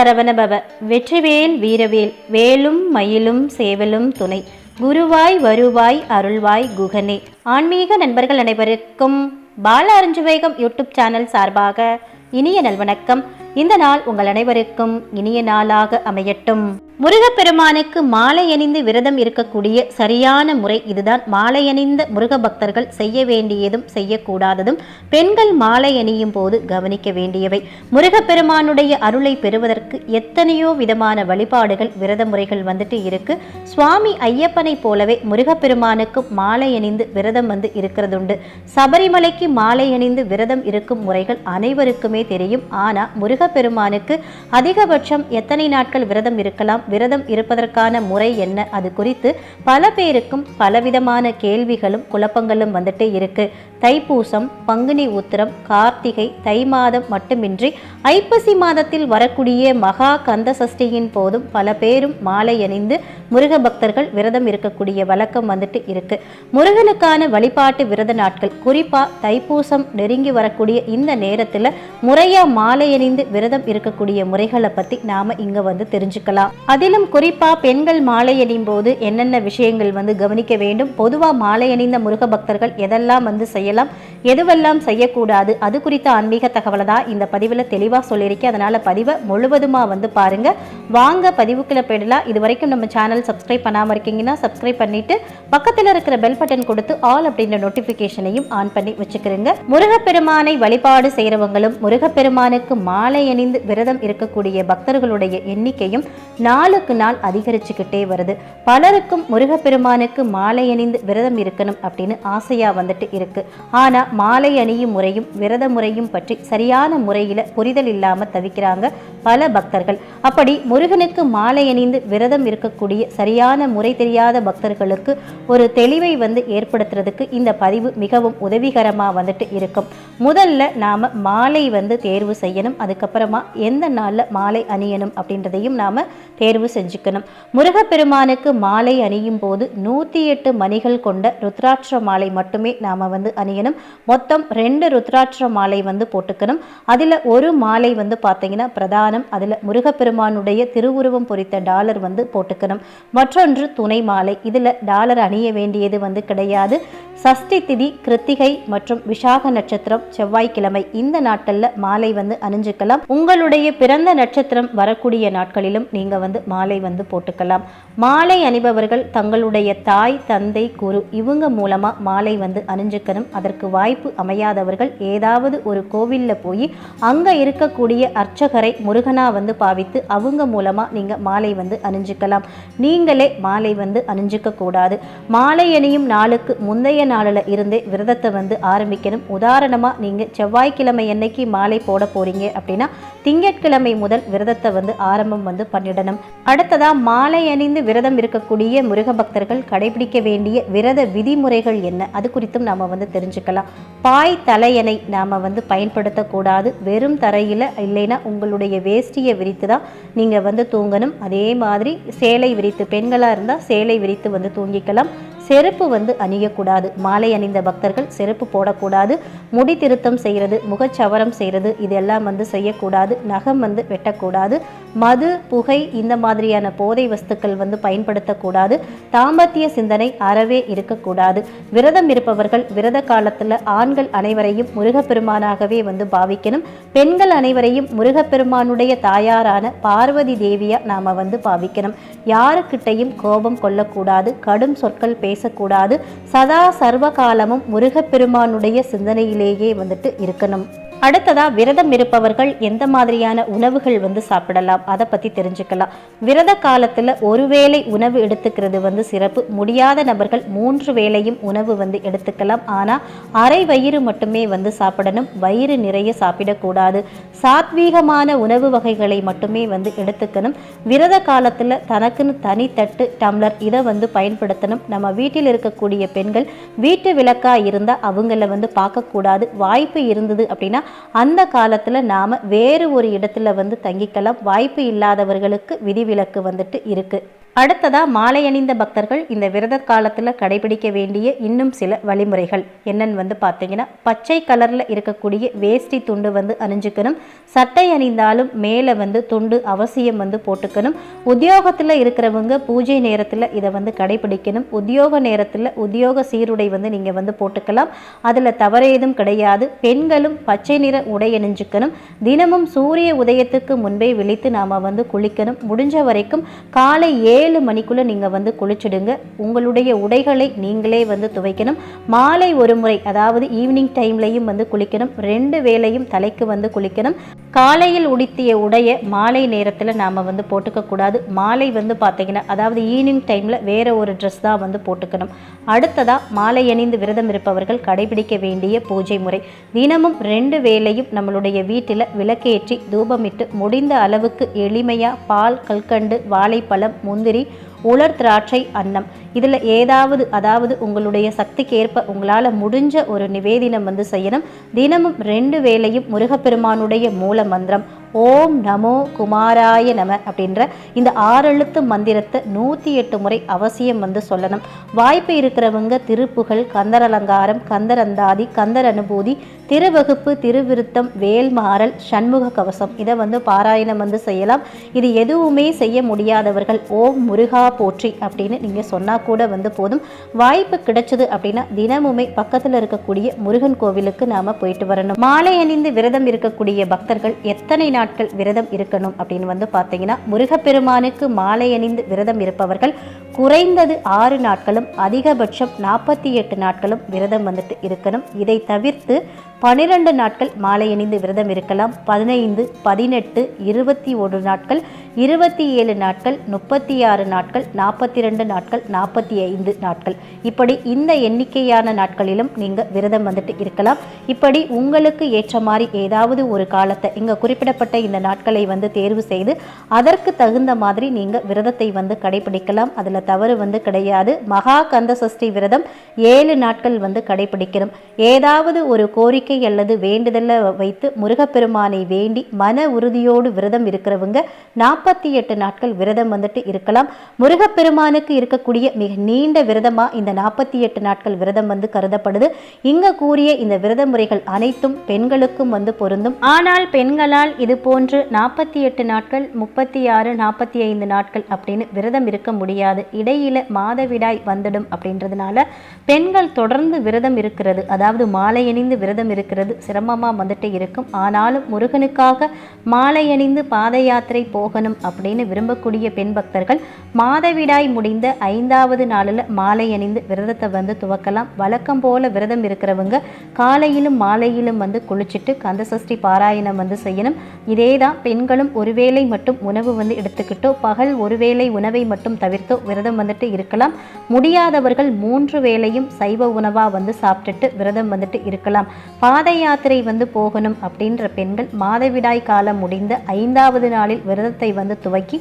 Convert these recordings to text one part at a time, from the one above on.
சரவணபவ வெற்றிவேல் வீரவேல் வேலும் மயிலும் சேவலும் துணை. குருவாய் வருவாய் அருள்வாய் குகனே. ஆன்மீக நண்பர்கள் அனைவருக்கும் பால அறிஞ்சுவேகம் யூடியூப் சேனல் சார்பாக இனிய நல்வணக்கம். இந்த நாள் உங்கள் அனைவருக்கும் இனிய நாளாக அமையட்டும். முருகப்பெருமானுக்கு மாலை அணிந்து விரதம் இருக்கக்கூடிய சரியான முறை இதுதான். மாலை அணிந்த முருக பக்தர்கள் செய்ய வேண்டியதும் செய்யக்கூடாததும் பெண்கள் மாலை அணியும் போது கவனிக்க வேண்டியவை. முருகப்பெருமானுடைய அருளை பெறுவதற்கு எத்தனையோ விதமான வழிபாடுகள் விரத முறைகள் வந்துட்டு இருக்கு. சுவாமி ஐயப்பனை போலவே முருகப்பெருமானுக்கும் மாலை அணிந்து விரதம் வந்து இருக்கிறதுண்டு. சபரிமலைக்கு மாலை அணிந்து விரதம் இருக்கும் முறைகள் அனைவருக்குமே தெரியும். ஆனா முருகப்பெருமானுக்கு அதிகபட்சம் எத்தனை நாட்கள் விரதம் இருக்கலாம்? விரதம் இருப்பதற்கான முறை என்ன? அது குறித்து பல பேருக்கும் பலவிதமான கேள்விகளும் குழப்பங்களும் வந்துட்டே இருக்கு. தைப்பூசம் பங்குனி உத்திரம் கார்த்திகை தை மாதம் மட்டுமின்றி ஐப்பசி மாதத்தில் வரக்கூடிய மகா கந்த சஷ்டியின் போதும் பல பேரும் மாலை அணிந்து முருக பக்தர்கள் விரதம் இருக்கக்கூடிய வழக்கம் வந்துட்டு இருக்கு. முருகனுக்கான வழிபாட்டு விரத நாட்கள் குறிப்பா தைப்பூசம் நெருங்கி வரக்கூடிய இந்த நேரத்தில் முறையா மாலை அணிந்து விரதம் இருக்கக்கூடிய முறைகளை பத்தி நாம இங்க வந்து தெரிஞ்சுக்கலாம். அதிலும் குறிப்பா பெண்கள் மாலை அணியும் போது என்னென்ன விஷயங்கள் வந்து கவனிக்க வேண்டும்? பொதுவா மாலை அணிந்த முருக பக்தர்கள் எதெல்லாம் வந்து செய்யலாம்? எதுவெல்லாம் செய்யக்கூடாது? அது குறித்த ஆன்மீக தகவலை தான் இந்த பதிவில் தெளிவாக சொல்லியிருக்கேன் அதனால் பதிவை முழுவதுமாக வந்து பாருங்க. வாங்க பதிவுக்குள்ள போயிடலாம். இது வரைக்கும் நம்ம சேனல் சப்ஸ்கிரைப் பண்ணாமல் இருக்கீங்கன்னா சப்ஸ்கிரைப் பண்ணிட்டு பக்கத்தில் இருக்கிற பெல் பட்டன் கொடுத்து ஆல் அப்படின்ற நோட்டிஃபிகேஷனையும் ஆன் பண்ணி வச்சுக்கிறேங்க. முருகப்பெருமானை வழிபாடு செய்கிறவங்களும் முருகப்பெருமானுக்கு மாலை அணிந்து விரதம் இருக்கக்கூடிய பக்தர்களுடைய எண்ணிக்கையும் நாளுக்கு நாள் அதிகரிச்சுக்கிட்டே வருது. பலருக்கும் முருகப்பெருமானுக்கு மாலை அணிந்து விரதம் இருக்கணும் அப்படின்னு ஆசையா வந்துட்டு இருக்கு. ஆனா மாலை அணியும் முறையும் விரத முறையும் பற்றி சரியான முறையில் புரிதல் இல்லாமல் தவிக்கிறாங்க பல பக்தர்கள். அப்படி முருகனுக்கு மாலை அணிந்து விரதம் இருக்கக்கூடிய சரியான முறை தெரியாத பக்தர்களுக்கு ஒரு தெளிவை வந்து ஏற்படுத்துறதுக்கு இந்த பதிவு மிகவும் உதவிகரமா வந்துட்டு இருக்கும். முதல்ல நாம மாலை வந்து தேர்வு செய்யணும். அதுக்கப்புறமா எந்த நாளில் மாலை அணியணும் அப்படின்றதையும் நாம தேர்வு செஞ்சுக்கணும். முருகப்பெருமானுக்கு மாலை அணியும் போது நூற்றி எட்டு மணிகள் கொண்ட ருத்ராட்ச மாலை மட்டுமே நாம் வந்து அணியணும். மொத்தம் ரெண்டு ருத்ராட்ச மாலை வந்து போட்டுக்கணும். அதில் ஒரு மாலை வந்து பார்த்தீங்கன்னா பிரதானம் அதில் முருகப்பெருமானுடைய திருவுருவம் பொறித்த டாலர் வந்து போட்டுக்கணும். மற்றொன்று துணை மாலை. இதில் டாலர் அணிய வேண்டியது வந்து கிடையாது. சஷ்டி திதி கிருத்திகை மற்றும் விசாக நட்சத்திரம் செவ்வாய்க்கிழமை இந்த நாட்களில் மாலை வந்து அணிஞ்சுக்கலாம். உங்களுடைய பிறந்த நட்சத்திரம் வரக்கூடிய நாட்களிலும் நீங்கள் வந்து மாலை வந்து போட்டுக்கலாம். மாலை அணிபவர்கள் தங்களுடைய தாய் தந்தை குரு இவங்க மூலமா மாலை வந்து அணிஞ்சுக்கணும். அதற்கு வாய்ப்பு அமையாதவர்கள் ஏதாவது ஒரு கோவிலில் போய் அங்க இருக்கக்கூடிய அர்ச்சகரை முருகனா வந்து பாவித்து அவங்க மூலமா நீங்க மாலை வந்து அணிஞ்சுக்கலாம். நீங்களே மாலை வந்து அணிஞ்சுக்க கூடாது. மாலை அணியும் நாளுக்கு முந்தைய நாளில் இருந்தே விரதத்தை வந்து ஆரம்பிக்கணும். உதாரணமாக நீங்கள் செவ்வாய்க்கிழமை என்னைக்கு மாலை போட போகிறீங்க அப்படின்னா திங்கட்கிழமை முதல் விரதத்தை வந்து ஆரம்பம் வந்து பண்ணிடணும். அடுத்ததாக மாலை அணிந்து விரதம் இருக்கக்கூடிய முருக பக்தர்கள் கடைபிடிக்க வேண்டிய விரத விதிமுறைகள் என்ன? அது குறித்தும் நாம் வந்து தெரிஞ்சுக்கலாம். பாய் தலையணை நாம் வந்து பயன்படுத்தக்கூடாது. வெறும் தரையில் இல்லைன்னா உங்களுடைய வேஷ்டியை விரித்து தான் நீங்கள் வந்து தூங்கணும். அதே மாதிரி சேலை விரித்து பெண்களாக இருந்தால் சேலை விரித்து வந்து தூங்கிக்கலாம். செருப்பு வந்து அணியக்கூடாது. மாலை அணிந்த பக்தர்கள் செருப்பு போடக்கூடாது. முடி திருத்தம் செய்கிறது முகச்சவரம் செய்கிறது இதெல்லாம் வந்து செய்யக்கூடாது. நகம் வந்து வெட்டக்கூடாது. மது புகை இந்த மாதிரியான போதை வஸ்துக்கள் வந்து பயன்படுத்தக்கூடாது. தாம்பத்திய சிந்தனை அறவே இருக்கக்கூடாது. விரதம் இருப்பவர்கள் விரத காலத்தில் ஆண்கள் அனைவரையும் முருகப்பெருமானாகவே வந்து பாவிக்கணும். பெண்கள் அனைவரையும் முருகப்பெருமானுடைய தாயாரான பார்வதி தேவியாக நாம் வந்து பாவிக்கணும். யாருக்கிட்டையும் கோபம் கொள்ளக்கூடாது. கடும் சொற்கள் பேசக்கூடாது. சதா சர்வ காலமும் முருகப்பெருமானுடைய சிந்தனையிலேயே வந்துட்டு இருக்கணும். அடுத்ததா விரதம் இருப்பவர்கள் எந்த மாதிரியான உணவுகள் வந்து சாப்பிடலாம்? அதை பத்தி தெரிஞ்சுக்கலாம். விரத காலத்துல ஒரு வேளை உணவு எடுத்துக்கிறது வந்து சிறப்பு. முடியாத நபர்கள் மூன்று வேளையும் உணவு வந்து எடுத்துக்கலாம். ஆனா அரை வயிறு மட்டுமே வந்து சாப்பிடணும். வயிறு நிறைய சாப்பிடக்கூடாது. சாத்வீகமான உணவு வகைகளை மட்டுமே வந்து எடுத்துக்கணும். விரத காலத்துல தனக்குன்னு தனி தட்டு டம்ளர் இதை வந்து பயன்படுத்தணும். நம்ம வீட்டில் இருக்கக்கூடிய பெண்கள் வீட்டு விளக்கா இருந்தா அவங்கள வந்து பார்க்கக்கூடாது. வாய்ப்பு இருந்தது அப்படின்னா அந்த காலத்தில் நாம் வேறு ஒரு இடத்துல வந்து தங்கிக்கலாம். வாய்ப்பு இல்லாதவர்களுக்கு விதிவிலக்கு வந்துட்டு இருக்குது அடுத்ததா மாலை அணிந்த பக்தர்கள் இந்த விரத காலத்தில் கடைபிடிக்க வேண்டிய இன்னும் சில வழிமுறைகள். என்னன்னு வந்து பார்த்தீங்கன்னா பச்சை கலரில் இருக்கக்கூடிய வேஷ்டி துண்டு வந்து அணிஞ்சுக்கணும். சட்டை அணிந்தாலும் மேலே வந்து துண்டு அவசியம் வந்து போட்டுக்கணும். உத்தியோகத்தில் இருக்கிறவங்க பூஜை நேரத்தில் இதை வந்து கடைபிடிக்கணும். உத்தியோக நேரத்தில் உத்தியோக சீருடை வந்து நீங்கள் வந்து போட்டுக்கலாம். அதில் தவறேதும் கிடையாது. பெண்களும் பச்சை நிற உடை அணிஞ்சுக்கணும். தினமும் சூரிய உதயத்துக்கு முன்பே விழித்து நாம் வந்து குளிக்கணும். முடிஞ்ச வரைக்கும் காலை ஏ ஏழு மணிக்குள்ளே நீங்கள் வந்து குளிச்சிடுங்க. உங்களுடைய உடைகளை நீங்களே வந்து துவைக்கணும். மாலை ஒரு முறை அதாவது ஈவினிங் டைம்லையும் வந்து குளிக்கணும். ரெண்டு வேளையும் தலைக்கு வந்து குளிக்கணும். காலையில் உடுத்திய உடைய மாலை நேரத்தில் நாம் வந்து போட்டுக்கக்கூடாது மாலை வந்து பார்த்திங்கன்னா அதாவது ஈவினிங் டைமில் வேற ஒரு ட்ரெஸ் தான் வந்து போட்டுக்கணும். அடுத்ததாக மாலை அணிந்து விரதம் இருப்பவர்கள் கடைபிடிக்க வேண்டிய பூஜை முறை. தினமும் ரெண்டு வேளையும் நம்மளுடைய வீட்டில் விளக்கேற்றி தூபமிட்டு முடிந்த அளவுக்கு எளிமையாக பால் கல்கண்டு வாழைப்பழம் முந்திரி ശശിധരി உலர் திராட்சை அன்னம். இதில் ஏதாவது அதாவது உங்களுடைய சக்திக்கேற்ப உங்களால் முடிஞ்ச ஒரு நிவேதினம் வந்து செய்யணும். தினமும் ரெண்டு வேளையும் முருகப்பெருமானுடைய மூல மந்திரம். ஓம் நமோ குமாராய நம அப்படின்ற இந்த ஆறெழுத்து மந்திரத்தை நூற்றி எட்டு முறை அவசியம் வந்து சொல்லணும். வாய்ப்பு இருக்கிறவங்க திருப்புகழ் கந்தர் அலங்காரம் கந்தர் அந்தாதி கந்தர் அனுபூதி திருவகுப்பு திருவிருத்தம் வேல்மாறல் சண்முக கவசம் இதை வந்து பாராயணம் வந்து செய்யலாம். இது எதுவுமே செய்ய முடியாதவர்கள் ஓம் முருகா போற்றி அப்படின்னு நீங்கள் சொன்னால் கூட வந்து போதும். வாய்ப்பு கிடைச்சது அப்படின்னா தினமுமே பக்கத்தில் இருக்கக்கூடிய முருகன் கோவிலுக்கு நாம் போயிட்டு வரணும். மாலை அணிந்து விரதம் இருக்கக்கூடிய பக்தர்கள் எத்தனை நாட்கள் விரதம் இருக்கணும் அப்படின்னு வந்து பார்த்தீங்கன்னா முருகப்பெருமானுக்கு மாலை அணிந்து விரதம் இருப்பவர்கள் குறைந்தது ஆறு நாட்களும் அதிகபட்சம் நாற்பத்தி எட்டு நாட்களும் விரதம் வந்துட்டு இருக்கணும். இதை தவிர்த்து பனிரெண்டு நாட்கள் மாலை அணிந்து விரதம் இருக்கலாம். பதினைந்து பதினெட்டு இருபத்தி ஒரு நாட்கள் இருபத்தி ஏழு நாட்கள் முப்பத்தி ஆறு நாட்கள் நாற்பத்தி ரெண்டு நாட்கள் நாற்பத்தி ஐந்து நாட்கள். இப்படி இந்த எண்ணிக்கையான நாட்களிலும் நீங்கள் விரதம் வந்துட்டு இருக்கலாம். இப்படி உங்களுக்கு ஏற்ற மாதிரி ஏதாவது ஒரு காலத்தை இங்கே குறிப்பிடப்பட்ட இந்த நாட்களை வந்து தேர்வு செய்து அதற்கு தகுந்த மாதிரி நீங்கள் விரதத்தை வந்து கடைபிடிக்கலாம். அதில் தவறு வந்து கிடையாது. மகா கந்த சஷ்டி விரதம் ஏழு நாட்கள் வந்து கடைபிடிக்கணும். ஏதாவது ஒரு கோரிக்கை அல்லது வேண்டுதலை வைத்து முருகப்பெருமானை வேண்டி மன உறுதியோடு விரதம் இருக்கிறவங்க நாற்பத்தி எட்டு நாட்கள் விரதம் வந்துட்டு இருக்கலாம். முருகப்பெருமானுக்கு இருக்கக்கூடிய மிக நீண்ட விரதமா இந்த நாற்பத்தி எட்டு நாட்கள் விரதம் வந்து கருதப்படுது. இங்க கூறிய இந்த விரத முறைகள் அனைத்தும் பெண்களுக்கும் வந்து பொருந்தும். ஆனால் பெண்களால் இது போன்று நாற்பத்தி எட்டு நாட்கள் முப்பத்தி ஆறு நாற்பத்தி ஐந்து நாட்கள் அப்படின்னு விரதம் இருக்க முடியாது. இடையில மாதவிடாய் வந்துடும் அப்படின்றதுனால பெண்கள் தொடர்ந்து விரதம் இருக்கிறது. அதாவது மாலை அணிந்து விரதம் இருக்கிறது சிரமமாக வந்துட்டு இருக்கும். ஆனாலும் முருகனுக்காக மாலை அணிந்து பாத யாத்திரை போகணும் அப்படின்னு விரும்பக்கூடிய பெண் பக்தர்கள் மாதவிடாய் முடிந்த ஐந்தாவது நாளில் மாலை அணிந்து விரதத்தை வந்து துவக்கலாம். வழக்கம் போல விரதம் இருக்கிறவங்க காலையிலும் மாலையிலும் வந்து குளிச்சுட்டு கந்தசஷ்டி பாராயணம் வந்து செய்யணும். இதே தான் பெண்களும் ஒருவேளை மட்டும் உணவு வந்து எடுத்துக்கிட்டோ பகல் ஒருவேளை உணவை மட்டும் தவிர்த்தோ விரதம் வந்துட்டு இருக்கலாம். முடியாதவர்கள் மூன்று வேளையும் சைவ உணவாக வந்து சாப்பிட்டுட்டு விரதம் வந்துட்டு இருக்கலாம். பாத யாத்திரை வந்து போகணும் அப்படின்ற பெண்கள் மாதவிடாய் காலம் முடிந்த ஐந்தாவது நாளில் விரதத்தை வந்து துவக்கி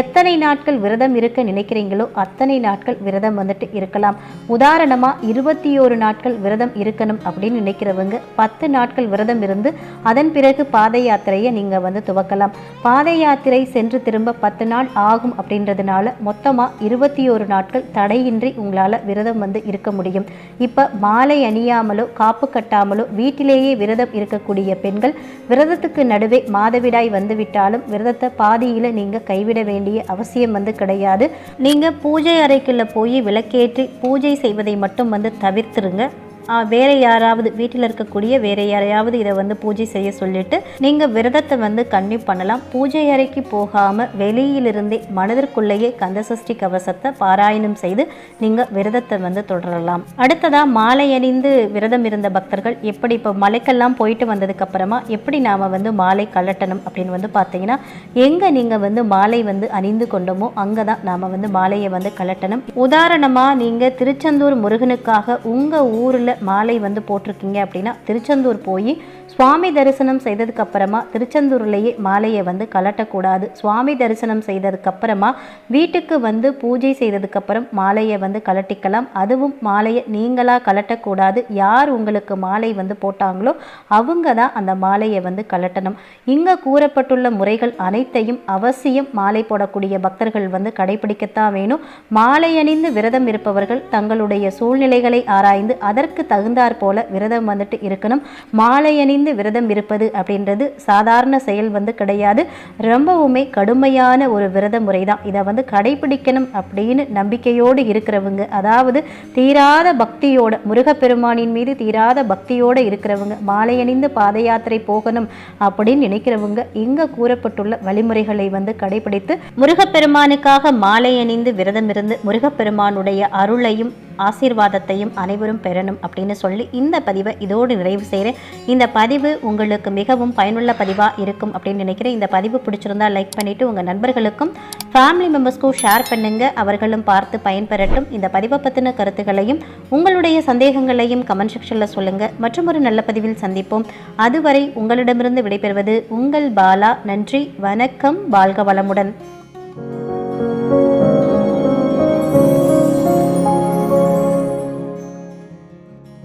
எத்தனை நாட்கள் விரதம் இருக்க நினைக்கிறீங்களோ அத்தனை நாட்கள் விரதம் வந்துட்டு இருக்கலாம். உதாரணமாக இருபத்தி ஒரு நாட்கள் விரதம் இருக்கணும் அப்படின்னு நினைக்கிறவங்க பத்து நாட்கள் விரதம் இருந்து அதன் பிறகு பாத யாத்திரையை நீங்கள் வந்து துவக்கலாம். பாத யாத்திரை சென்று திரும்ப பத்து நாள் ஆகும் அப்படின்றதுனால மொத்தமாக இருபத்தி ஒரு நாட்கள் தடையின்றி உங்களால் விரதம் வந்து இருக்க முடியும். இப்போ மாலை அணியாமலோ காப்பு கட்டாமலோ வீட்டிலேயே விரதம் இருக்கக்கூடிய பெண்கள் விரதத்துக்கு நடுவே மாதவிடாய் வந்துவிட்டாலும் விரதத்தை பாதியில் நீங்கள் கைவிட வேண்டிய அவசியம் வந்து கிடையாது. நீங்கள் பூஜை அறைக்குள்ள போய் விளக்கேற்றி பூஜை செய்வதை மட்டும் வந்து தவிர்த்துருங்க. வேற யாராவது வீட்டில் இருக்கக்கூடிய வேற யாரையாவது இதை வந்து பூஜை செய்ய சொல்லிட்டு நீங்கள் விரதத்தை வந்து கன்னியூ பண்ணலாம். பூஜை அறைக்கு போகாமல் வெளியிலிருந்தே மனதிற்குள்ளேயே கந்தசஷ்டி கவசத்தை பாராயணம் செய்து நீங்கள் விரதத்தை வந்து தொடரலாம். அடுத்ததாக மாலை அணிந்து விரதம் இருந்த பக்தர்கள் எப்படி இப்போ மலைக்கெல்லாம் போயிட்டு வந்ததுக்கு அப்புறமா எப்படி நாம் வந்து மாலை கலட்டணும் அப்படின்னு வந்து பார்த்தீங்கன்னா எங்கே நீங்கள் வந்து மாலை வந்து அணிந்து கொண்டோமோ அங்கே தான் நாம் வந்து மாலையை வந்து கலட்டணும் உதாரணமாக நீங்கள் திருச்செந்தூர் முருகனுக்காக உங்கள் ஊரில் மாலை வந்து போட்டிருக்கீங்க அப்படின்னா திருச்செந்தூர் போய் சுவாமி தரிசனம் செய்ததுக்கு அப்புறமா திருச்செந்தூர்லேயே மாலையை வந்து கலட்டக்கூடாது. சுவாமி தரிசனம் செய்ததுக்கப்புறமா வீட்டுக்கு வந்து பூஜை செய்ததுக்கப்புறம் மாலையை வந்து கலட்டிக்கலாம். அதுவும் மாலையை நீங்களாக கலட்டக்கூடாது. யார் உங்களுக்கு மாலை வந்து போட்டாங்களோ அவங்க தான் அந்த மாலையை வந்து கலட்டணும். இங்கே கூறப்பட்டுள்ள முறைகள் அனைத்தையும் அவசியம் மாலை போடக்கூடிய பக்தர்கள் வந்து கடைபிடிக்கத்தான் வேணும். மாலை அணிந்து விரதம் இருப்பவர்கள் தங்களுடைய சூழ்நிலைகளை ஆராய்ந்து அதற்கு தகுந்தாற் போல விரதம் வந்துட்டு இருக்கணும். மாலை அணிந்து விரதம் இருப்பது அப்படின்றது சாதாரண செயல் வந்து கிடையாது. ரொம்பவுமே கடுமையான ஒரு விரத முறை தான் இதை வந்து கடைபிடிக்கணும் அப்படின்னு நம்பிக்கையோடு இருக்கிறவங்க அதாவது தீராத பக்தியோட முருகப்பெருமானின் மீது தீராத பக்தியோடு இருக்கிறவங்க மாலை அணிந்து பாத யாத்திரை போகணும் அப்படின்னு நினைக்கிறவங்க இங்க கூறப்பட்டுள்ள வழிமுறைகளை வந்து கடைபிடித்து முருகப்பெருமானுக்காக மாலை அணிந்து விரதம் இருந்து முருகப்பெருமானுடைய அருளையும் ஆசீர்வாதத்தையும் அனைவரும் பெறணும் அப்படின்னு சொல்லி இந்த பதிவை இதோடு நிறைவு செய்கிறேன். இந்த பதிவு உங்களுக்கு மிகவும் பயனுள்ள பதிவாக இருக்கும் அப்படின்னு நினைக்கிறேன். இந்த பதிவு பிடிச்சிருந்தா லைக் பண்ணிவிட்டு உங்கள் நண்பர்களுக்கும் ஃபேமிலி மெம்பர்ஸ்க்கும் ஷேர் பண்ணுங்கள் அவர்களும் பார்த்து பயன்பெறட்டும். இந்த பதிவை பற்றின கருத்துக்களையும் உங்களுடைய சந்தேகங்களையும் கமெண்ட் செக்ஷனில் சொல்லுங்கள் மற்றும் ஒரு நல்ல பதிவில் சந்திப்போம். அதுவரை உங்களிடமிருந்து விடைபெறுவது உங்கள் பாலா. நன்றி வணக்கம். வாழ்க வளமுடன்.